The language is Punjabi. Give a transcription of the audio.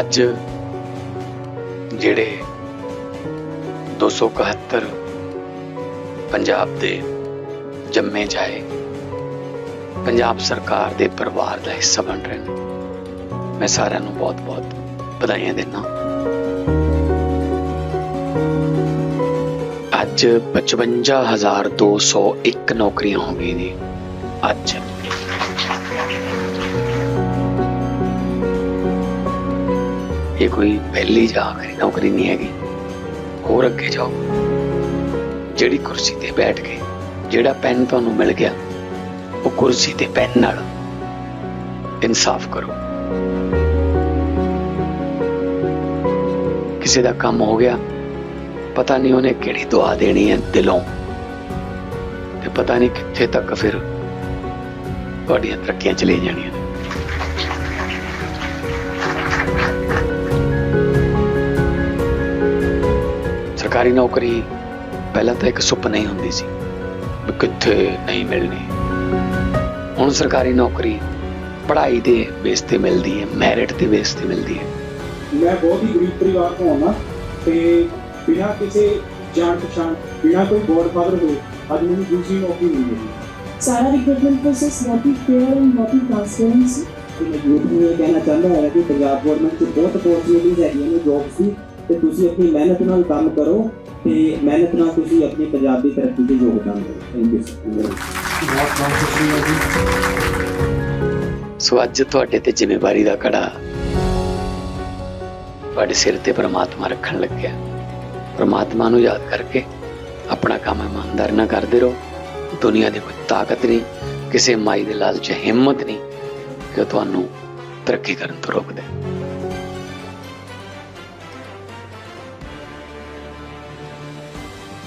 ਅੱਜ ਜਿਹੜੇ 271 ਪੰਜਾਬ ਦੇ ਜੰਮੇ ਜਾਏ, ਪੰਜਾਬ ਸਰਕਾਰ ਦੇ ਪਰਿਵਾਰ ਦਾ ਹਿੱਸਾ ਬਣ ਰਹੇ ਨੇ। ਮੈਂ ਸਾਰਿਆਂ ਨੂੰ ਬਹੁਤ-ਬਹੁਤ ਵਧਾਈਆਂ ਦਿੰਦਾ ਅੱਜ 55201 ਨੌਕਰੀਆਂ ਹੋ ਗਈਆਂ ਨੇ। ਅੱਜ ਇਹ ਕੋਈ ਪਹਿਲੀ ਜਾਂ ਆਖਰੀ ਨੌਕਰੀ ਨਹੀਂ ਹੈਗੀ। ਹੋਰ ਅੱਗੇ ਜਾਓ। ਜਿਹੜੀ ਕੁਰਸੀ ਤੇ ਬੈਠ ਕੇ, ਜਿਹੜਾ ਪੈਨ ਤੁਹਾਨੂੰ ਮਿਲ ਗਿਆ, ਉਹ ਕੁਰਸੀ ਤੇ ਪੈਨ ਨਾਲ ਇਨਸਾਫ ਕਰੋ। ਕਿਸੇ ਦਾ ਕੰਮ ਹੋ ਗਿਆ, ਪਤਾ ਨਹੀਂ ਉਹਨੇ ਕਿਹੜੀ ਦੁਆ ਦੇਣੀ ਹੈ ਦਿਲੋਂ। ਤੇ ਪਤਾ ਨਹੀਂ ਕਿੱਥੇ ਤੱਕ ਫਿਰ ਤੁਹਾਡੀਆਂ ਤਰੱਕੀਆਂ ਚਲੇ ਜਾਣੀਆਂ ਸਰਕਾਰੀ ਨੌਕਰੀ ਪਹਿਲਾਂ ਤਾਂ ਇੱਕ ਸੁਪਨਾ ਹੀ ਹੁੰਦੀ ਸੀ ਵੀ ਕਿੱਥੇ ਨਹੀਂ ਮਿਲਣੀ। ਹੁਣ ਸਰਕਾਰੀ ਨੌਕਰੀ ਪੜ੍ਹਾਈ ਦੇ ਬੇਸ ਤੇ ਮਿਲਦੀ ਹੈ ਮੈਰਿਟ ਦੇ ਬੇਸ ਤੇ ਮਿਲਦੀ ਹੈ। ਮੈਂ ਬਹੁਤ ਹੀ ਗਰੀਬ ਪਰਿਵਾਰ ਤੋਂ ਆਉਣਾ ਤੇ ਬਿਨਾਂ ਕਿਸੇ ਜਾਣ ਪਛਾਣ ਬਿਨਾਂ ਕੋਈ ਗੋਡਫਾਦਰ ਹੋਏ ਅੱਜ ਮੈਨੂੰ ਦੂਸਰੀ ਨੌਕਰੀ ਨਹੀਂ ਮਿਲੀ ਸਾਰਾ ਰਿਕਰੂਟਮੈਂਟ ਪ੍ਰੋਸੈਸ ਬਹੁਤ ਹੀ ਫੇਅਰ ਐਂਡ ਬਹੁਤ ਹੀ ਟ੍ਰਾਂਸਪੇਰੈਂਟ ਸੀ। ਤੇ ਮੈਂ ਯੂਥ ਨੂੰ ਇਹ ਕਹਿਣਾ ਚਾਹੁੰਦਾ ਹਾਂ ਕਿ ਪੰਜਾਬ ਗਵਰਨਮੈਂਟ 'ਚ ਬਹੁਤ ਅਪੋਰਚੁਨਿਟੀਜ਼ ਹੈਗੀਆਂ ਨੇ ਜੌਬਸ ਦੀ। ਤੇ ਤੁਸੀਂ ਆਪਣੀ ਮਿਹਨਤ ਨਾਲ ਕੰਮ ਕਰੋ ਤੇ ਮਿਹਨਤ ਨਾਲ ਤੁਸੀਂ ਆਪਣੀ ਪੰਜਾਬ ਦੀ ਤਰੱਕੀ 'ਚ ਯੋਗਦਾਨ ਦਿਓ ਥੈਂਕ ਯੂ ਬਹੁਤ ਬਹੁਤ ਸ਼ੁਕਰੀਆ ਜੀ। ਸੋ ਅੱਜ ਤੁਹਾਡੇ ਤੇ ਜ਼ਿੰਮੇਵਾਰੀ ਦਾ ਕੜਾ ਤੁਹਾਡੇ ਸਿਰ ਤੇ ਪ੍ਰਮਾਤਮਾ ਰੱਖਣ ਲੱਗਿਆ। ਪ੍ਰਮਾਤਮਾ ਨੂੰ ਯਾਦ ਕਰਕੇ ਆਪਣਾ ਕੰਮ ਇਮਾਨਦਾਰੀ ਨਾਲ ਕਰਦੇ ਰਹੋ। ਦੁਨੀਆ ਦੀ ਕੋਈ ਤਾਕਤ ਨਹੀਂ ਕਿਸੇ ਮਾਈ ਦੇ ਲਾਲਚ ਹਿੰਮਤ ਨਹੀਂ ਕਿ ਉਹ ਤੁਹਾਨੂੰ ਤਰੱਕੀ ਕਰਨ ਤੋਂ ਰੋਕ ਦੇ